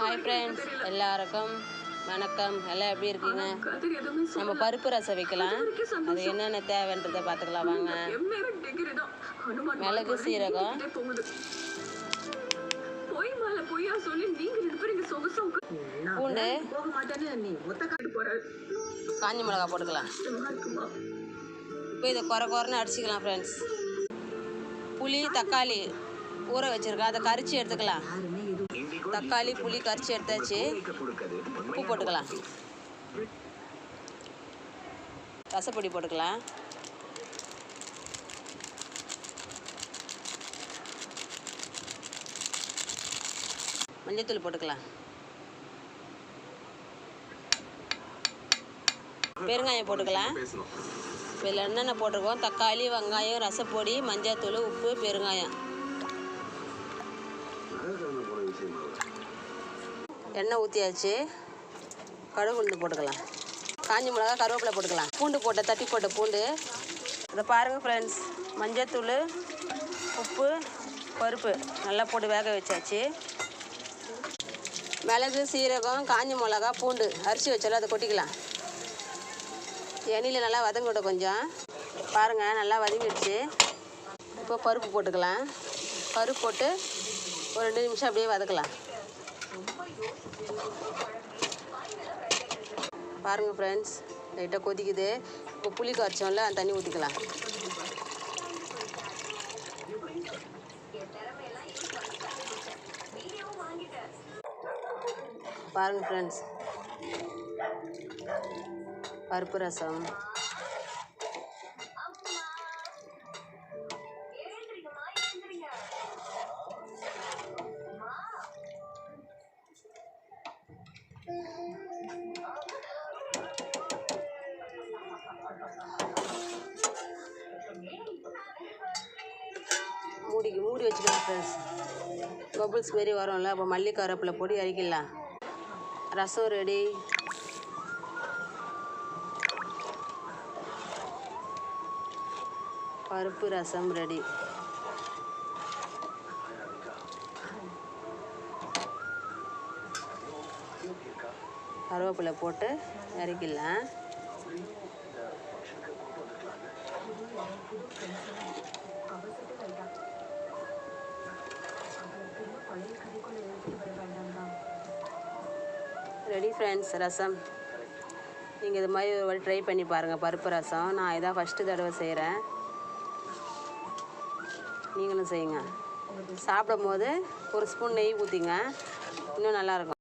Hi friends எல்லாருக்கும் வணக்கம். எல்லாம் எப்படி இருக்கீங்க? நம்ம பருப்பு ரசம் வைக்கலாம். அது என்னென்ன தேவைன்றதை பார்த்துக்கலாம் வாங்க. மிளகு சீரகம். பூண்டு. காஞ்சி மிளகா போட்டுக்கலாம். இப்போ இதை குறை குறைன்னு அடிச்சுக்கலாம் ஃப்ரெண்ட்ஸ் புளி தக்காளி ஊற வச்சுருக்கேன் அதை கரிச்சு எடுத்துக்கலாம். தக்காளி புளி கரைச்சி எடுத்தாச்சு. உப்பு போட்டுக்கலாம். ரசப்பொடி போட்டுக்கலாம். மஞ்சத்தூள் போட்டுக்கலாம். பெருங்காயம் போட்டுக்கலாம். இப்போ இதில் என்னென்ன போட்டிருக்கோம்? தக்காளி வெங்காயம் ரசப்பொடி மஞ்சத்தூள் உப்பு பெருங்காயம். எண்ணெய் ஊற்றியாச்சு கடுகு உளுந்து போட்டுக்கலாம். காஞ்சி மிளகா கருவேப்பிலை போட்டுக்கலாம். பூண்டு போட்ட தட்டி போட்ட பூண்டு. இதை பாருங்கள் ஃப்ரெண்ட்ஸ் மஞ்சத்தூள் உப்பு பருப்பு நல்லா போட்டு வேக வச்சாச்சு. மிளகு சீரகம் காஞ்சி மிளகா பூண்டு அரிசி வச்சாலும் அதை கொட்டிக்கலாம். எண்ணெயில் நல்லா வதங்கிவிட கொஞ்சம். பாருங்கள் நல்லா வதங்கிடுச்சு. இப்போ பருப்பு போட்டுக்கலாம். பருப்பு போட்டு ஒரு ரெண்டு நிமிஷம் அப்படியே வதக்கலாம். பாருங்கள் ஃப்ரெண்ட்ஸ் லைட்டாக கொதிக்குது. இப்போ புளி கரைச்சோம்ல அந்த தண்ணி ஊற்றிக்கலாம் பாருங்கள் ஃப்ரெண்ட்ஸ் பருப்பு ரசம். மூடி மூடி வச்சுக்கலாம் ஃப்ரெண்ட்ஸ் பபுள்ஸ் மாரி வரும்ல அப்போ மல்லி கருவேப்பிலை போட்டு இறக்கிடலாம் ரசம் ரெடி பருப்பு ரசம் ரெடி கருவேப்பிலை போட்டு இறக்கிடலாம் ரெடி ஃப்ரெண்ட்ஸ் ரசம். நீங்கள் இது மாதிரி ஒரு ட்ரை பண்ணி பாருங்கள் பருப்பு ரசம். நான் இதான் ஃபஸ்ட்டு தடவை செய்கிறேன் நீங்களும் செய்யுங்க. சாப்பிடும் போது ஒரு ஸ்பூன் நெய் ஊற்றிங்க இன்னும் நல்லாயிருக்கும்